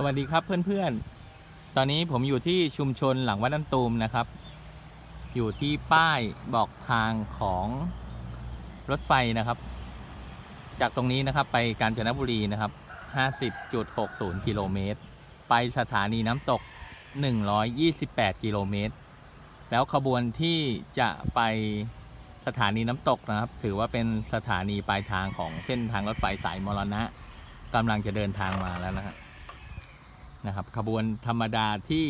สวัสดีครับเพื่อนๆ ตอนนี้ผมอยู่ที่ชุมชนหลังวัดน้ำตูมนะครับ อยู่ที่ป้ายบอกทางของรถไฟนะครับ จากตรงนี้นะครับไปกาญจนบุรีนะครับ 50.60 กิโลเมตร ไปสถานีน้ำตก 128 กิโลเมตร แล้วขบวนที่จะไปสถานีน้ำตกนะครับ ถือว่าเป็นสถานีปลายทางของเส้นทางรถไฟสายมรณะกำลังจะเดินทางมาแล้วนะครับ นะครับขบวนธรรมดาที่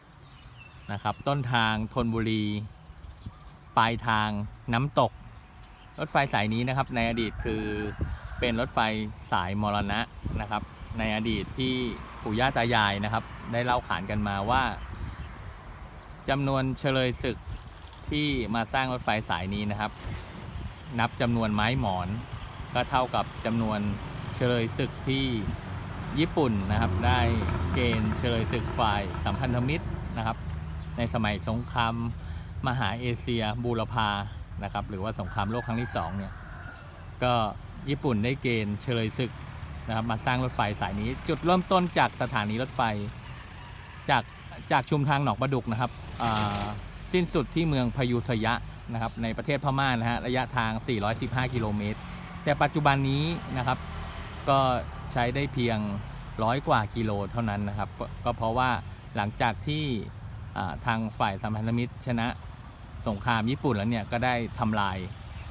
257 นะครับ ต้นทางธนบุรี ปลายทางน้ำตก รถไฟสายนี้นะครับ ในอดีตคือเป็นรถไฟสายมรณะนะครับ ในอดีตที่ปู่ย่าตายายนะครับ ได้เล่าขานกันมาว่าจำนวนเฉลยศึกที่มาสร้างรถไฟสายนี้นะครับ นับจำนวนไม้หมอน ก็เท่ากับจำนวนเฉลยศึกที่ ญี่ปุ่นนะครับ ได้เกณฑ์เฉลยศึกฝ่ายสัมพันธมิตรนะครับ ในสมัยสงครามมหาเอเชียบูรพานะครับ หรือว่าสงครามโลกครั้งที่สองเนี่ยก็ญี่ปุ่นได้เกณฑ์เฉลยศึกนะครับ มาสร้างรถไฟสายนี้ จุดเริ่มต้นจากสถานีรถไฟ จากจากชุมทางหนองประดุกนะครับสิ้นสุดที่เมืองพายุสยะนะครับในประเทศพม่านะฮะระยะทาง 415 กิโลเมตร แต่ปัจจุบันนี้นะครับก็ ใช้ได้เพียงร้อยกว่ากิโลเท่านั้นนะครับ ก็เพราะว่าหลังจากที่ทางฝ่ายสัมพันธมิตรชนะสงครามญี่ปุ่นแล้วเนี่ยก็ได้ทำลาย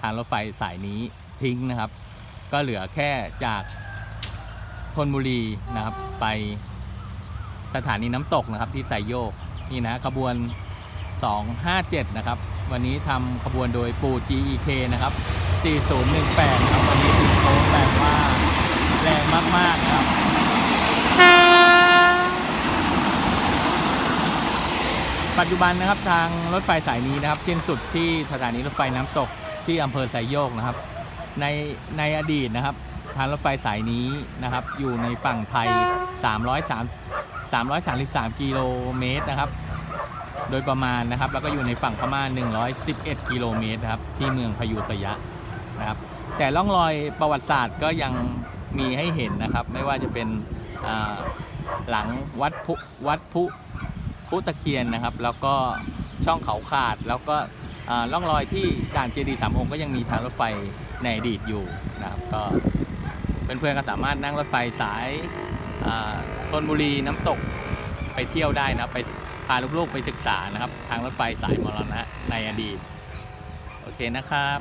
ทางรถไฟสายนี้ทิ้งนะครับ ก็เหลือแค่จากธนบุรีนะครับ ไปสถานีน้ำตกนะครับที่ไซโยกนี่นะขบวน 257 นะครับ วันนี้ทำขบวนโดยปู GEK นะครับ 4018นะครับ วันนี้ติดโค้งแบบว่า แรงมากๆครับปัจจุบันนะครับทางรถไฟสายนี้นะครับสิ้นสุดที่สถานีรถไฟน้ำตกที่อำเภอไซโยกนะครับ ในในอดีตนะครับ ทางรถไฟสายนี้นะครับ อยู่ในฝั่งไทย 303 333 กิโลเมตรนะครับ โดยประมาณนะครับ แล้วก็อยู่ในฝั่งพม่า 111 กิโลเมตรครับ ที่เมืองพายุสยะนะครับ แต่ร่องรอยประวัติศาสตร์ก็ยัง มีให้เห็นนะครับ ไม่ว่าจะเป็นหลังวัดพุวัดพุพุตะเคียนนะครับ แล้วก็ช่องเขาขาดแล้วก็อ่าร่องรอยที่ด่านเจดีย์สามองค์ก็ยังมีทางรถไฟในอดีตอยู่นะครับก็เพื่อนๆก็สามารถนั่งรถไฟสายธนบุรีน้ำตกไปเที่ยวได้นะครับไปพาลูกๆไปศึกษานะครับ ทางรถไฟสายมรณะในอดีต โอเคนะครับ